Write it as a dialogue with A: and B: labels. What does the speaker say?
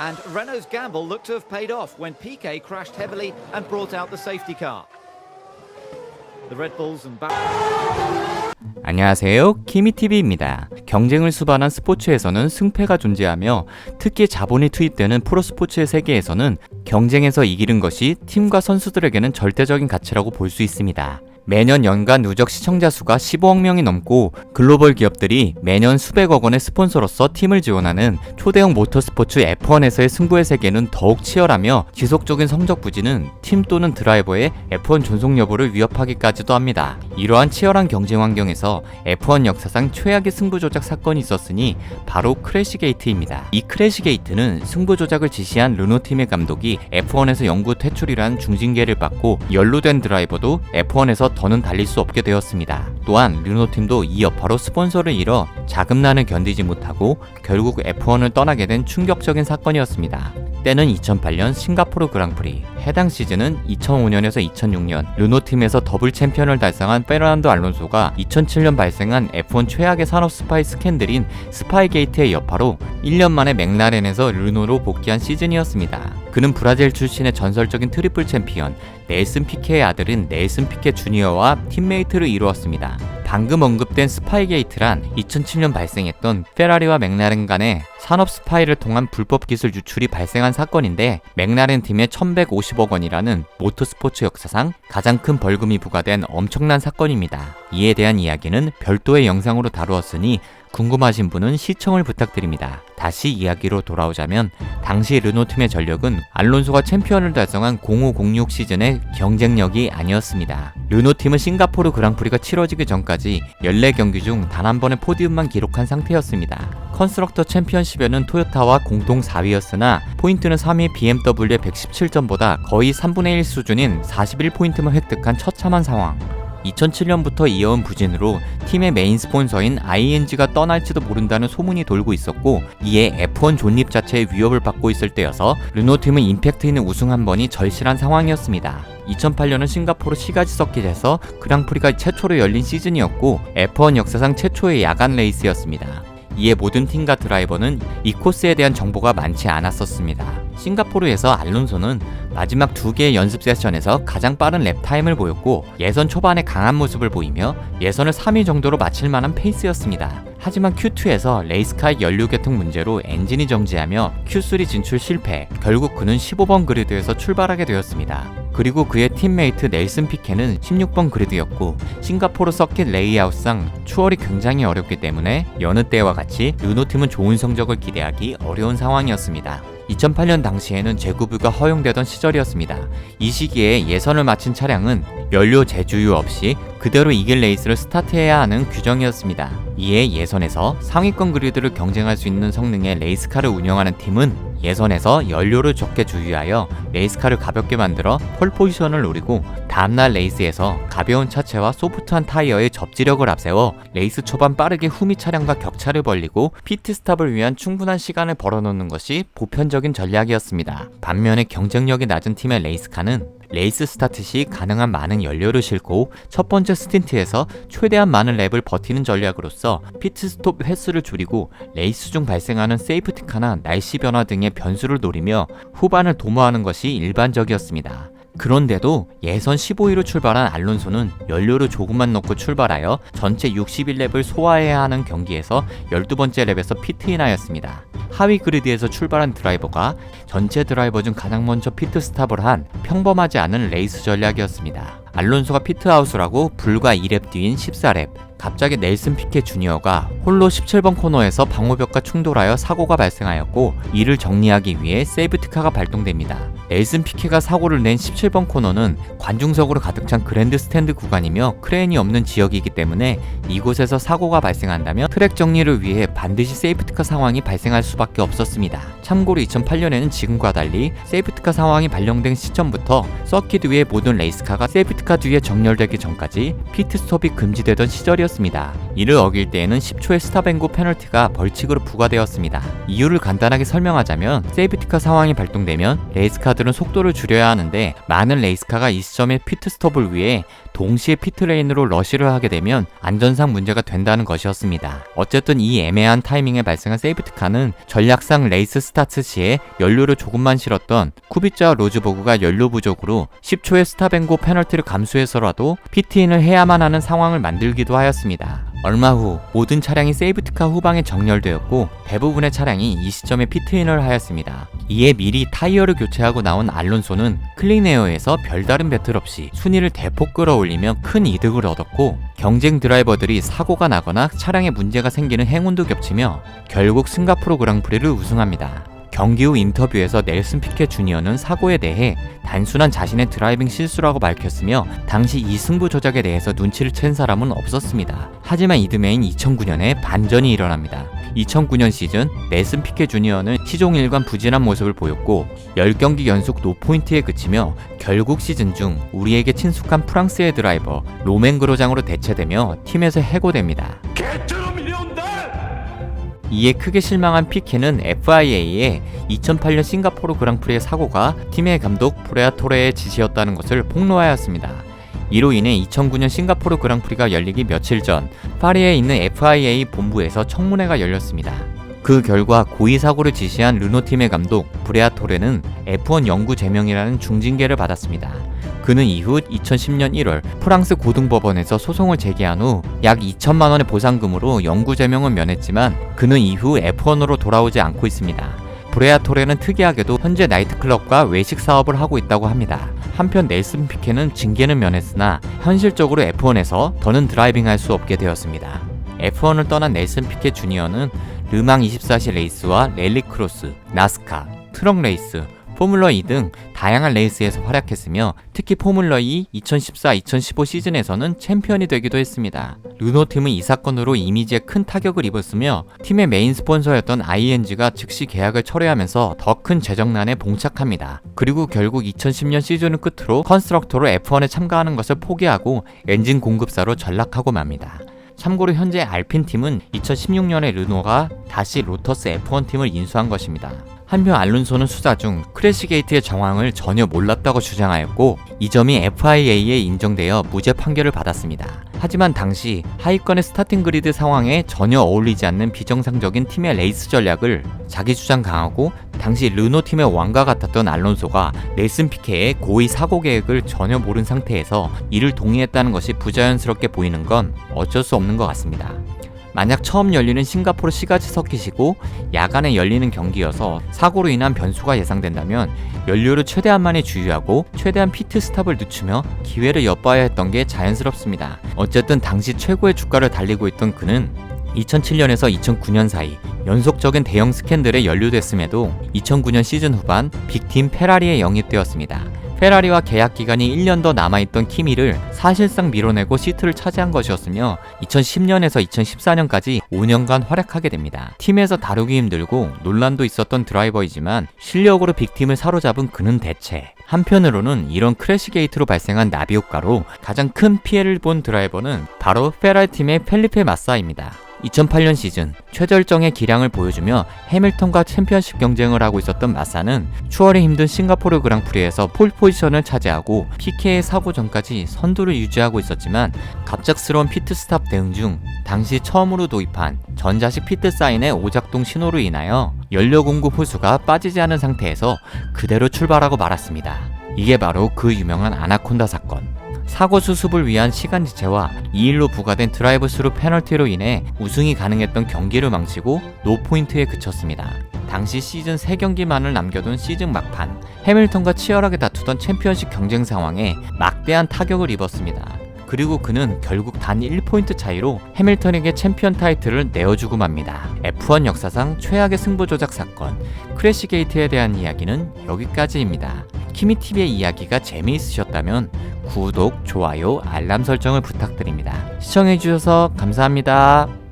A: And Renault's gamble looked to have paid off when Piquet crashed heavily and brought out the safety car. The Red Bulls and
B: 안녕하세요. 키미TV입니다. 경쟁을 수반한 스포츠에서는 승패가 존재하며 특히 자본이 투입되는 프로스포츠의 세계에서는 경쟁에서 이기는 것이 팀과 선수들에게는 절대적인 가치라고 볼 수 있습니다. 매년 연간 누적 시청자 수가 15억 명이 넘고 글로벌 기업들이 매년 수백억 원의 스폰서로서 팀을 지원하는 초대형 모터스포츠 F1에서의 승부의 세계는 더욱 치열하며 지속적인 성적 부진은 팀 또는 드라이버의 F1 존속 여부를 위협하기까지도 합니다. 이러한 치열한 경쟁 환경에서 F1 역사상 최악의 승부 조작 사건이 있었으니 바로 크래시 게이트입니다. 이 크래시 게이트는 승부 조작을 지시한 르노 팀의 감독이 F1에서 영구 퇴출이라는 중징계를 받고 연루된 드라이버도 F1에서 더는 달릴 수 없게 되었습니다. 또한 르노 팀도 이 여파로 스폰서를 잃어 자금난을 견디지 못하고 결국 F1을 떠나게 된 충격적인 사건이었습니다. 때는 2008년 싱가포르 그랑프리. 해당 시즌은 2005년에서 2006년 르노 팀에서 더블 챔피언을 달성한 페르난도 알론소가 2007년 발생한 F1 최악의 산업 스파이 스캔들인 스파이게이트의 여파로 1년 만에 맥라렌에서 르노로 복귀한 시즌이었습니다. 그는 브라질 출신의 전설적인 트리플 챔피언 넬슨 피케의 아들인 넬슨 피케 주니어와 팀메이트를 이루었습니다. 방금 언급된 스파이게이트란 2007년 발생했던 페라리와 맥라렌 간의 산업 스파이를 통한 불법 기술 유출이 발생한 사건인데 맥라렌 팀에 1150억 원이라는 모터스포츠 역사상 가장 큰 벌금이 부과된 엄청난 사건입니다. 이에 대한 이야기는 별도의 영상으로 다루었으니 궁금하신 분은 시청을 부탁드립니다. 다시 이야기로 돌아오자면 당시 르노 팀의 전력은 알론소가 챔피언을 달성한 0506 시즌의 경쟁력이 아니었습니다. 르노 팀은 싱가포르 그랑프리가 치러지기 전까지 14경기 중 단 한 번의 포디움만 기록한 상태였습니다. 컨스트럭터 챔피언십에는 토요타와 공동 4위였으나 포인트는 3위 BMW의 117점보다 거의 3분의 1 수준인 41포인트만 획득한 처참한 상황. 2007년부터 이어온 부진으로 팀의 메인 스폰서인 ING가 떠날지도 모른다는 소문이 돌고 있었고 이에 F1 존립 자체의 위협을 받고 있을 때여서 르노팀은 임팩트 있는 우승 한 번이 절실한 상황이었습니다. 2008년은 싱가포르 시가지 서킷에서 그랑프리가 최초로 열린 시즌이었고 F1 역사상 최초의 야간 레이스였습니다. 이에 모든 팀과 드라이버는 이 코스에 대한 정보가 많지 않았었습니다. 싱가포르에서 알론소는 마지막 두 개의 연습 세션에서 가장 빠른 랩 타임을 보였고 예선 초반에 강한 모습을 보이며 예선을 3위 정도로 마칠 만한 페이스였습니다. 하지만 Q2에서 레이스카의 연료 개통 문제로 엔진이 정지하며 Q3 진출 실패. 결국 그는 15번 그리드에서 출발하게 되었습니다. 그리고 그의 팀메이트 넬슨 피케는 16번 그리드였고 싱가포르 서킷 레이아웃상 추월이 굉장히 어렵기 때문에 여느 때와 같이 르노 팀은 좋은 성적을 기대하기 어려운 상황이었습니다. 2008년 당시에는 재구비가 허용되던 시절이었습니다. 이 시기에 예선을 마친 차량은 연료 재주유 없이 그대로 이길 레이스를 스타트해야 하는 규정이었습니다. 이에 예선에서 상위권 그리드를 경쟁할 수 있는 성능의 레이스카를 운영하는 팀은 예선에서 연료를 적게 주유하여 레이스카를 가볍게 만들어 폴 포지션을 노리고 다음날 레이스에서 가벼운 차체와 소프트한 타이어의 접지력을 앞세워 레이스 초반 빠르게 후미 차량과 격차를 벌리고 피트 스탑을 위한 충분한 시간을 벌어놓는 것이 보편적인 전략이었습니다. 반면에 경쟁력이 낮은 팀의 레이스카는 레이스 스타트 시 가능한 많은 연료를 싣고 첫 번째 스틴트에서 최대한 많은 랩을 버티는 전략으로서 피트 스톱 횟수를 줄이고 레이스 중 발생하는 세이프티카나 날씨 변화 등의 변수를 노리며 후반을 도모하는 것이 일반적이었습니다. 그런데도 예선 15위로 출발한 알론소는 연료를 조금만 넣고 출발하여 전체 61랩을 소화해야 하는 경기에서 12번째 랩에서 피트인하였습니다. 하위 그리드에서 출발한 드라이버가 전체 드라이버 중 가장 먼저 피트 스탑을 한 평범하지 않은 레이스 전략이었습니다. 알론소가 피트아웃을 하고 불과 2랩 뒤인 14랩 갑자기 넬슨 피케 주니어가 홀로 17번 코너에서 방호벽과 충돌하여 사고가 발생하였고 이를 정리하기 위해 세이프티카가 발동됩니다. 넬슨 피케가 사고를 낸 17번 코너는 관중석으로 가득 찬 그랜드 스탠드 구간이며 크레인이 없는 지역이기 때문에 이곳에서 사고가 발생한다면 트랙 정리를 위해 반드시 세이프티카 상황이 발생할 수밖에 없었습니다. 참고로 2008년에는 지금과 달리 세이프티카 상황이 발령된 시점부터 서킷 위의 모든 레이스카가 세이프티카 뒤에 정렬되기 전까지 피트스톱이 금지되던 시절이었습니다. 이를 어길 때에는 10초의 스탑앤고 페널티가 벌칙으로 부과되었습니다. 이유를 간단하게 설명하자면 세이프티카 상황이 발동되면 레이스카 레이스카들은 속도를 줄여야 하는데 많은 레이스카가 이 시점에 피트스톱을 위해 동시에 피트레인으로 러시를 하게 되면 안전상 문제가 된다는 것이었습니다. 어쨌든 이 애매한 타이밍에 발생한 세이프트카는 전략상 레이스 스타트 시에 연료를 조금만 실었던 쿠비츠와 로즈버그가 연료 부족으로 10초의 스탑앤고 페널티를 감수해서라도 피트인을 해야만 하는 상황을 만들기도 하였습니다. 얼마 후 모든 차량이 세이프트카 후방에 정렬되었고 대부분의 차량이 이 시점에 피트인을 하였습니다. 이에 미리 타이어를 교체하고 나온 알론소는 클린에어에서 별다른 배틀 없이 순위를 대폭 끌어올리며 큰 이득을 얻었고 경쟁 드라이버들이 사고가 나거나 차량에 문제가 생기는 행운도 겹치며 결국 싱가포르 그랑프리를 우승합니다. 경기 후 인터뷰에서 넬슨 피케 주니어는 사고에 대해 단순한 자신의 드라이빙 실수라고 밝혔으며 당시 이 승부 조작에 대해서 눈치를 챈 사람은 없었습니다. 하지만 이듬해인 2009년에 반전이 일어납니다. 2009년 시즌 넬슨 피케 주니어는 시종 일관 부진한 모습을 보였고 10경기 연속 노포인트에 그치며 결국 시즌 중 우리에게 친숙한 프랑스의 드라이버 로맨 그로장으로 대체되며 팀에서 해고됩니다. 이에 크게 실망한 피케는 FIA의 2008년 싱가포르 그랑프리의 사고가 팀의 감독 브레아 토레의 지시였다는 것을 폭로하였습니다. 이로 인해 2009년 싱가포르 그랑프리가 열리기 며칠 전 파리에 있는 FIA 본부에서 청문회가 열렸습니다. 그 결과 고의 사고를 지시한 르노 팀의 감독 브레아 토레는 F1 영구 제명이라는 중징계를 받았습니다. 그는 이후 2010년 1월 프랑스 고등법원에서 소송을 제기한 후 약 2천만 원의 보상금으로 영구 제명은 면했지만 그는 이후 F1으로 돌아오지 않고 있습니다. 브레아 토레는 특이하게도 현재 나이트클럽과 외식 사업을 하고 있다고 합니다. 한편 넬슨 피케는 징계는 면했으나 현실적으로 F1에서 더는 드라이빙할 수 없게 되었습니다. F1을 떠난 넬슨 피케 주니어는 르망 24시 레이스와 랠리 크로스, 나스카, 트럭 레이스, 포뮬러 2 등 다양한 레이스에서 활약했으며 특히 포뮬러 2 2014-2015 시즌에서는 챔피언이 되기도 했습니다. 르노 팀은 이 사건으로 이미지에 큰 타격을 입었으며 팀의 메인 스폰서였던 ING가 즉시 계약을 철회하면서 더 큰 재정난에 봉착합니다. 그리고 결국 2010년 시즌을 끝으로 컨스트럭터로 F1에 참가하는 것을 포기하고 엔진 공급사로 전락하고 맙니다. 참고로 현재 알핀 팀은 2016년에 르노가 다시 로터스 F1 팀을 인수한 것입니다. 한편 알론소는 수사 중 크래시게이트의 정황을 전혀 몰랐다고 주장하였고 이 점이 FIA에 인정되어 무죄 판결을 받았습니다. 하지만 당시 하위권의 스타팅 그리드 상황에 전혀 어울리지 않는 비정상적인 팀의 레이스 전략을 자기 주장 강하고 당시 르노 팀의 왕과 같았던 알론소가 넬슨 피케의 고의 사고 계획을 전혀 모른 상태에서 이를 동의했다는 것이 부자연스럽게 보이는 건 어쩔 수 없는 것 같습니다. 만약 처음 열리는 싱가포르 시가지 서킷이고 야간에 열리는 경기여서 사고로 인한 변수가 예상된다면 연료를 최대한 많이 주유하고 최대한 피트 스탑을 늦추며 기회를 엿봐야 했던 게 자연스럽습니다. 어쨌든 당시 최고의 주가를 달리고 있던 그는 2007년에서 2009년 사이 연속적인 대형 스캔들에 연루됐음에도 2009년 시즌 후반 빅팀 페라리에 영입되었습니다. 페라리와 계약 기간이 1년 더 남아있던 키미를 사실상 밀어내고 시트를 차지한 것이었으며 2010년에서 2014년까지 5년간 활약하게 됩니다. 팀에서 다루기 힘들고 논란도 있었던 드라이버이지만 실력으로 빅팀을 사로잡은 그는 대체 한편으로는 이런 크래시 게이트로 발생한 나비 효과로 가장 큰 피해를 본 드라이버는 바로 페라리 팀의 펠리페 마사입니다. 2008년 시즌 최절정의 기량을 보여주며 해밀턴과 챔피언십 경쟁을 하고 있었던 마사는 추월이 힘든 싱가포르 그랑프리에서 폴 포지션을 차지하고 PK의 사고 전까지 선두를 유지하고 있었지만 갑작스러운 피트 스탑 대응 중 당시 처음으로 도입한 전자식 피트 사인의 오작동 신호로 인하여 연료 공급 호수가 빠지지 않은 상태에서 그대로 출발하고 말았습니다. 이게 바로 그 유명한 아나콘다 사건. 사고 수습을 위한 시간 지체와 2일로 부과된 드라이브 스루 페널티로 인해 우승이 가능했던 경기를 망치고 노포인트에 그쳤습니다. 당시 시즌 3경기만을 남겨둔 시즌 막판 해밀턴과 치열하게 다투던 챔피언십 경쟁 상황에 막대한 타격을 입었습니다. 그리고 그는 결국 단 1포인트 차이로 해밀턴에게 챔피언 타이틀을 내어주고 맙니다. F1 역사상 최악의 승부 조작 사건 크래시 게이트에 대한 이야기는 여기까지입니다. 키미TV의 이야기가 재미있으셨다면 구독, 좋아요, 알람 설정을 부탁드립니다. 시청해주셔서 감사합니다.